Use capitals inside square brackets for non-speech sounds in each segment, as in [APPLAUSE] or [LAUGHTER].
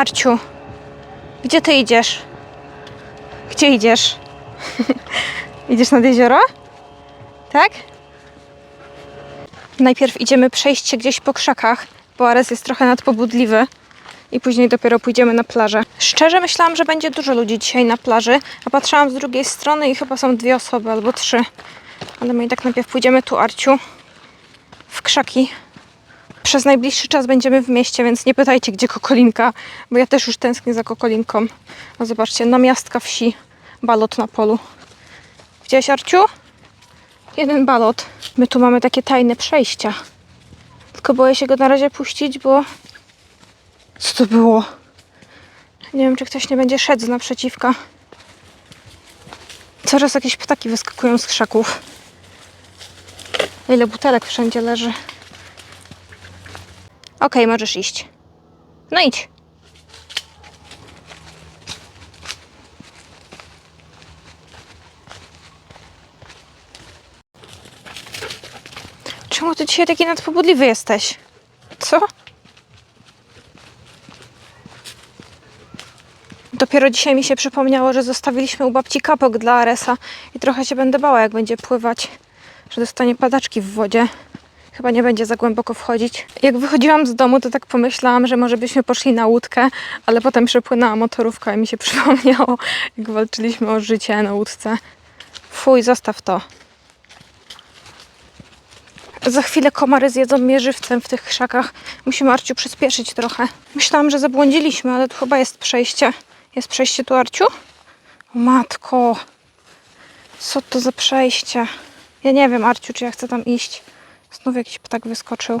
Arciu, gdzie ty idziesz? Gdzie idziesz? [LAUGHS] idziesz nad jezioro? Tak? Najpierw idziemy przejść się gdzieś po krzakach, bo Ares jest trochę nadpobudliwy i później dopiero pójdziemy na plażę. Szczerze myślałam, że będzie dużo ludzi dzisiaj na plaży, a patrzyłam z drugiej strony i chyba są dwie osoby albo trzy. Ale my i tak najpierw pójdziemy tu, Arciu, w krzaki. Przez najbliższy czas będziemy w mieście, więc nie pytajcie, gdzie Kokolinka, bo ja też już tęsknię za Kokolinką. O, zobaczcie, namiastka wsi, balot na polu. Widziałeś, Arciu? Jeden balot. My tu mamy takie tajne przejścia. Tylko boję się go na razie puścić, bo... Co to było? Nie wiem, czy ktoś nie będzie szedł z naprzeciwka. Coraz jakieś ptaki wyskakują z krzaków. Ile butelek wszędzie leży. Okej, możesz iść. No idź. Czemu ty dzisiaj taki nadpobudliwy jesteś? Co? Dopiero dzisiaj mi się przypomniało, że zostawiliśmy u babci kapok dla Aresa i trochę się będę bała, jak będzie pływać, że dostanie padaczki w wodzie. Chyba nie będzie za głęboko wchodzić. Jak wychodziłam z domu, to tak pomyślałam, że może byśmy poszli na łódkę, ale potem przepłynęła motorówka i mi się [LAUGHS] przypomniało, jak walczyliśmy o życie na łódce. Fuj, zostaw to. Za chwilę komary zjedzą mnie żywcem w tych krzakach. Musimy Arciu przyspieszyć trochę. Myślałam, że zabłądziliśmy, ale tu chyba jest przejście. Jest przejście tu, Arciu? Matko. Co to za przejście? Ja nie wiem, Arciu, czy ja chcę tam iść. Znów jakiś ptak wyskoczył.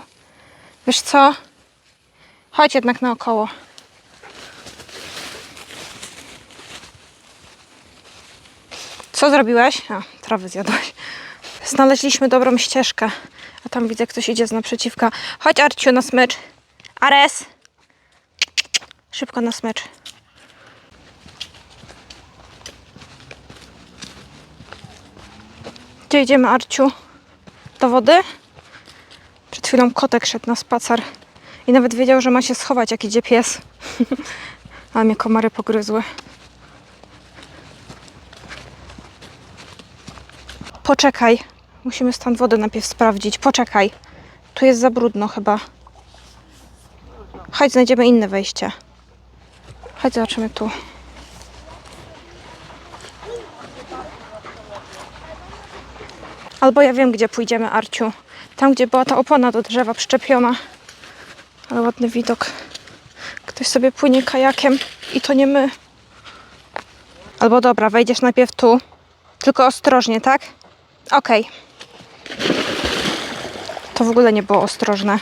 Wiesz co? Chodź jednak naokoło. Co zrobiłeś? A, trawy zjadłeś. Znaleźliśmy dobrą ścieżkę. A tam widzę, ktoś idzie z naprzeciwka. Chodź, Arciu, na smycz. Ares! Szybko na smycz. Gdzie idziemy, Arciu? Do wody? Przed chwilą kotek szedł na spacer i nawet wiedział, że ma się schować, jak idzie pies. [LAUGHS] Ale mnie komary pogryzły. Poczekaj. Musimy stan wody najpierw sprawdzić. Poczekaj. Tu jest za brudno chyba. Chodź, znajdziemy inne wejście. Chodź, zobaczymy tu. Albo ja wiem, gdzie pójdziemy, Arciu. Tam, gdzie była ta opona do drzewa przyczepiona. Ale ładny widok. Ktoś sobie płynie kajakiem i to nie my. Albo dobra, wejdziesz najpierw tu. Tylko ostrożnie, tak? Okej. To w ogóle nie było ostrożne.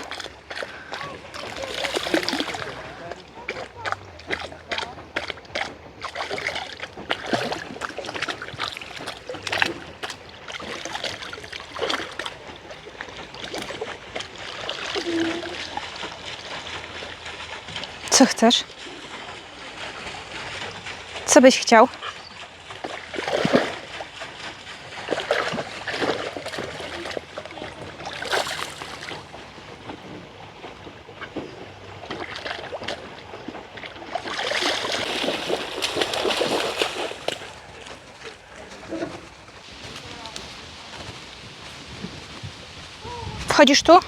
Co chcesz? Co byś chciał? Wchodzisz tu?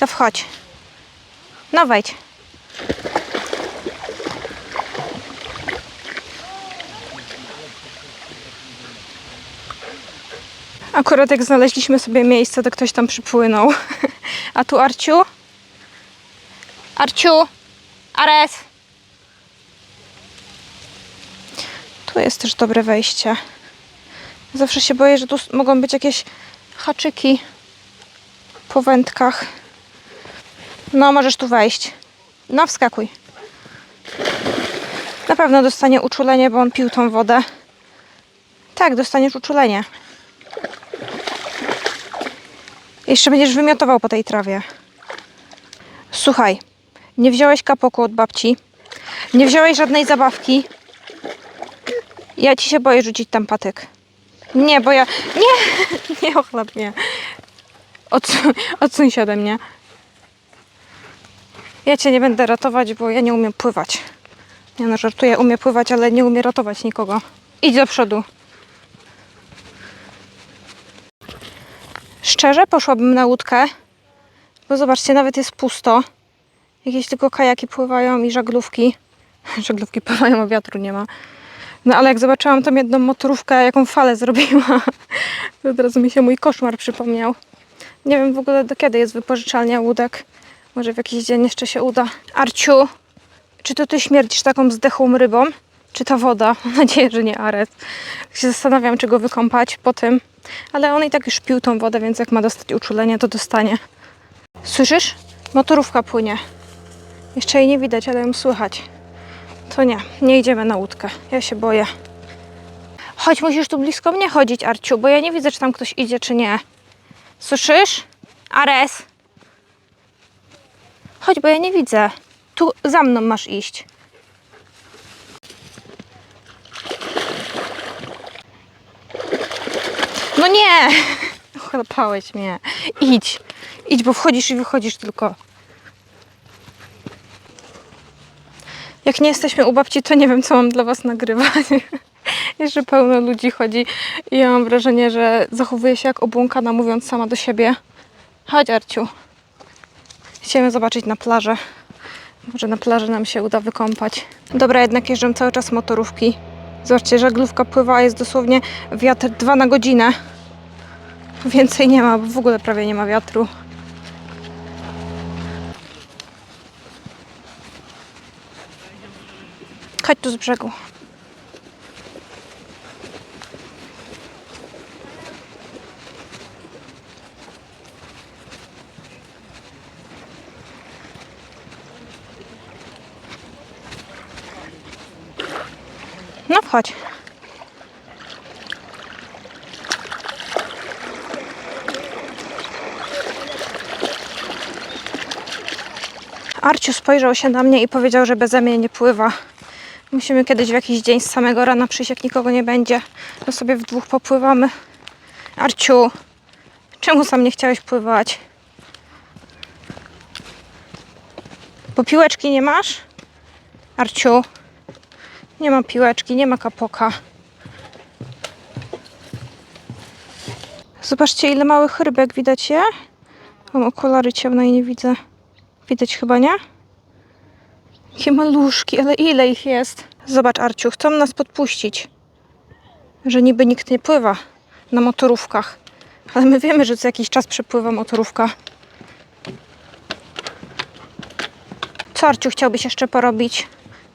To wchodź. No wejdź. Akurat jak znaleźliśmy sobie miejsce, to ktoś tam przypłynął. [LAUGHS] A tu Arciu? Arciu? Ares? Tu jest też dobre wejście. Zawsze się boję, że tu mogą być jakieś haczyki po wędkach. No, możesz tu wejść. No, wskakuj. Na pewno dostanie uczulenie, bo on pił tą wodę. Tak, dostaniesz uczulenie. Jeszcze będziesz wymiotował po tej trawie. Słuchaj, nie wziąłeś kapoku od babci. Nie wziąłeś żadnej zabawki. Ja ci się boję rzucić tam patyk. Nie, bo ja... Nie! [LAUGHS] Nie ochlap mnie. Odsuń, się ode mnie. Ja cię nie będę ratować, bo ja nie umiem pływać. Nie no, żartuję, umie pływać, ale nie umie ratować nikogo. Idź do przodu. Szczerze, poszłabym na łódkę, bo zobaczcie, nawet jest pusto. Jakieś tylko kajaki pływają i żaglówki. [LAUGHS] Żaglówki pływają, a wiatru nie ma. No ale jak zobaczyłam tą jedną motorówkę, jaką falę zrobiła, [LAUGHS] to od razu mi się mój koszmar przypomniał. Nie wiem w ogóle do kiedy jest wypożyczalnia łódek. Może w jakiś dzień jeszcze się uda. Arciu, czy to ty śmierdzisz taką zdechłą rybą? Czy ta woda? [LAUGHS] Mam nadzieję, że nie Ares. Tak się zastanawiam, czy go wykąpać po tym. Ale on i tak już pił tą wodę, więc jak ma dostać uczulenie, to dostanie. Słyszysz? Motorówka płynie. Jeszcze jej nie widać, ale ją słychać. To nie, nie idziemy na łódkę. Ja się boję. Chodź, musisz tu blisko mnie chodzić, Arciu, bo ja nie widzę, czy tam ktoś idzie, czy nie. Słyszysz? Ares! Chodź, bo ja nie widzę. Tu za mną masz iść. No nie! [LAUGHS] Chlapałeś mnie. Idź. Idź, bo wchodzisz i wychodzisz tylko. Jak nie jesteśmy u babci, to nie wiem, co mam dla was nagrywać. [LAUGHS] Jeszcze pełno ludzi chodzi i ja mam wrażenie, że zachowuję się jak obłąkana, mówiąc sama do siebie. Chodź, Arciu. Chcemy zobaczyć na plażę. Może na plaży nam się uda wykąpać. Dobra, jednak jeżdżą cały czas motorówki. Zobaczcie, żaglówka pływa, jest dosłownie wiatr 2 na godzinę. Więcej nie ma, bo w ogóle prawie nie ma wiatru. Chodź tu z brzegu. No wchodź. Arciu spojrzał się na mnie i powiedział, że beze mnie nie pływa. Musimy kiedyś w jakiś dzień z samego rana przyjść, jak nikogo nie będzie. To sobie w dwóch popływamy. Arciu, czemu sam nie chciałeś pływać? Bo piłeczki nie masz? Arciu, nie ma piłeczki, nie ma kapoka. Zobaczcie, ile małych rybek widać je? Mam okulary ciemne i nie widzę. Widać chyba, nie? Jakie maluszki, ale ile ich jest? Zobacz, Arciu, chcą nas podpuścić. Że niby nikt nie pływa na motorówkach. Ale my wiemy, że co jakiś czas przepływa motorówka. Co, Arciu, chciałbyś jeszcze porobić?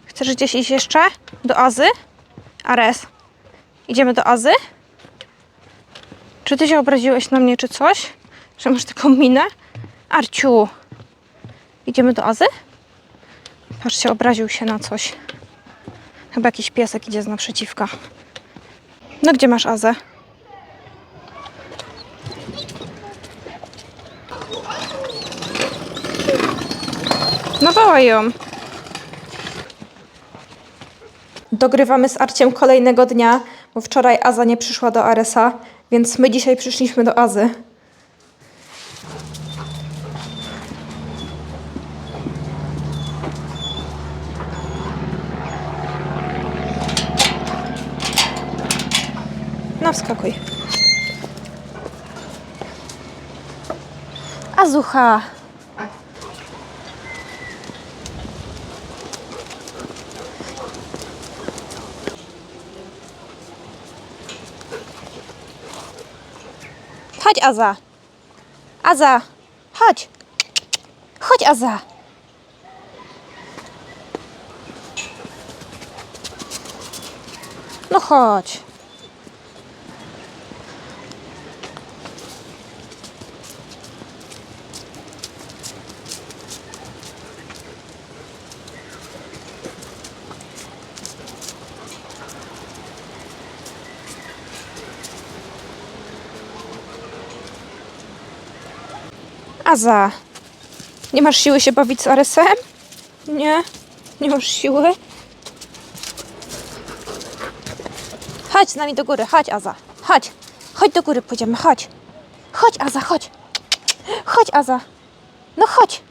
Chcesz gdzieś iść jeszcze? Do Azy? Ares, idziemy do Azy? Czy ty się obraziłeś na mnie, czy coś? Że masz taką minę? Arciu, idziemy do Azy? Patrzcie, obraził się na coś. Chyba jakiś piesek idzie z naprzeciwka. No gdzie masz Azę? No wołaj ją. Dogrywamy z Arciem kolejnego dnia, bo wczoraj Aza nie przyszła do Aresa, więc my dzisiaj przyszliśmy do Azy. No wskakuj. Azucha. Chodź, Aza. Aza, chodź. Chodź, Aza. No chodź. Aza, nie masz siły się bawić z Aresem? Nie? Nie masz siły? Chodź z nami do góry, chodź Aza, chodź. Chodź do góry, pójdziemy, chodź. Chodź Aza, chodź. Chodź Aza. No chodź.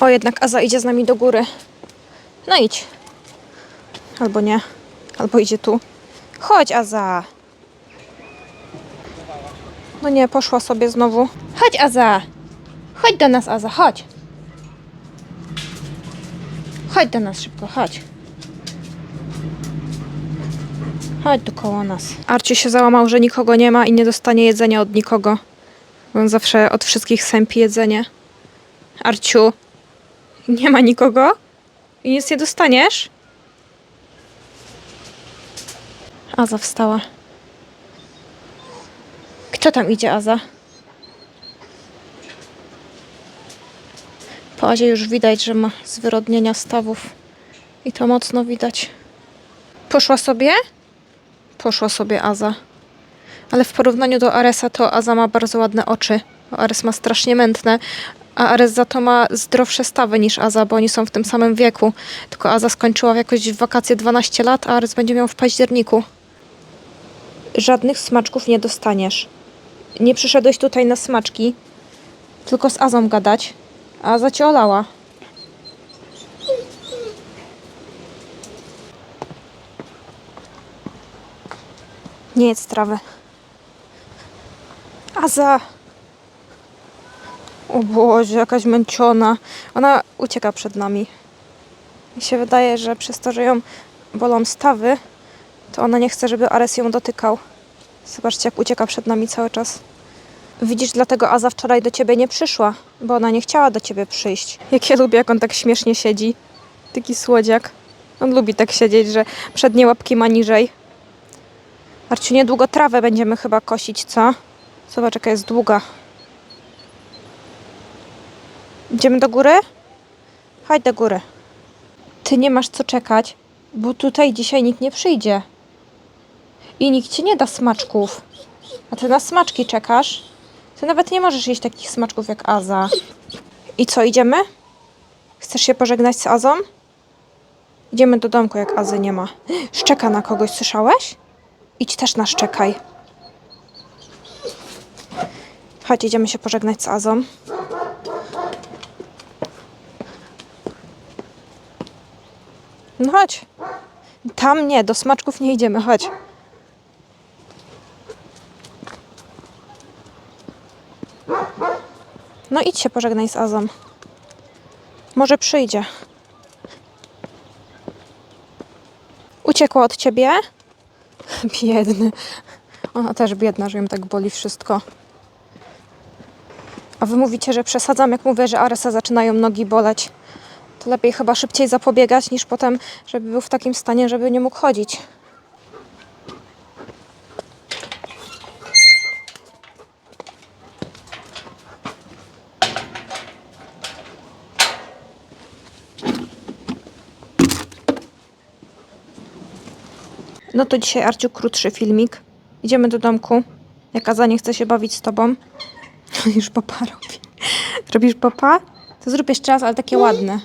O, jednak Aza idzie z nami do góry. No idź, Albo nie. Albo idzie tu. Chodź, Aza. No nie, poszła sobie znowu. Chodź, Aza. Chodź do nas, Aza, chodź. Chodź do nas szybko, chodź. Chodź tu koło nas. Arci się załamał, że nikogo nie ma i nie dostanie jedzenia od nikogo. Bo on zawsze od wszystkich sępi jedzenie. Arciu, nie ma nikogo? I nic nie dostaniesz? Aza wstała. Kto tam idzie, Aza? Po Azie już widać, że ma zwyrodnienia stawów. I to mocno widać. Poszła sobie? Poszła sobie Aza. Ale w porównaniu do Aresa to Aza ma bardzo ładne oczy. Ares ma strasznie mętne, a Ares za to ma zdrowsze stawy niż Aza, bo oni są w tym samym wieku. Tylko Aza skończyła jakoś w wakacje 12 lat, a Ares będzie miał w październiku. Żadnych smaczków nie dostaniesz. Nie przyszedłeś tutaj na smaczki, tylko z Azą gadać. A Aza cię olała. Nie jedz trawy. Aza! O Boże, jakaś męczona. Ona ucieka przed nami. Mi się wydaje, że przez to, że ją bolą stawy, to ona nie chce, żeby Ares ją dotykał. Zobaczcie, jak ucieka przed nami cały czas. Widzisz, dlatego Aza wczoraj do ciebie nie przyszła, bo ona nie chciała do ciebie przyjść. Jak ja lubię, jak on tak śmiesznie siedzi. Taki słodziak. On lubi tak siedzieć, że przednie łapki ma niżej. Arciu, niedługo trawę będziemy chyba kosić, co? Zobacz, jaka jest długa. Idziemy do góry? Chodź do góry. Ty nie masz co czekać, bo tutaj dzisiaj nikt nie przyjdzie. I nikt ci nie da smaczków. A ty na smaczki czekasz? Ty nawet nie możesz jeść takich smaczków jak Aza. I co, idziemy? Chcesz się pożegnać z Azą? Idziemy do domku, jak Azy nie ma. [GASPS] Szczeka na kogoś, słyszałeś? Idź też na szczekaj. Chodź, idziemy się pożegnać z Azą. No chodź. Tam nie, do smaczków nie idziemy, chodź. Idź się pożegnaj z Azą. Może przyjdzie. Uciekła od ciebie? [LAUGHS] Biedny. Ona też biedna, że ją tak boli wszystko. A wy mówicie, że przesadzam, jak mówię, że Aresa zaczynają nogi boleć. To lepiej chyba szybciej zapobiegać, niż potem, żeby był w takim stanie, żeby nie mógł chodzić. No to dzisiaj, Arciu, krótszy filmik. Idziemy do domku. Jak Aza nie chce się bawić z tobą. Już papa robi. Robisz papa? To zrób jeszcze raz, ale takie ładne.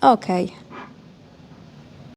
Okej.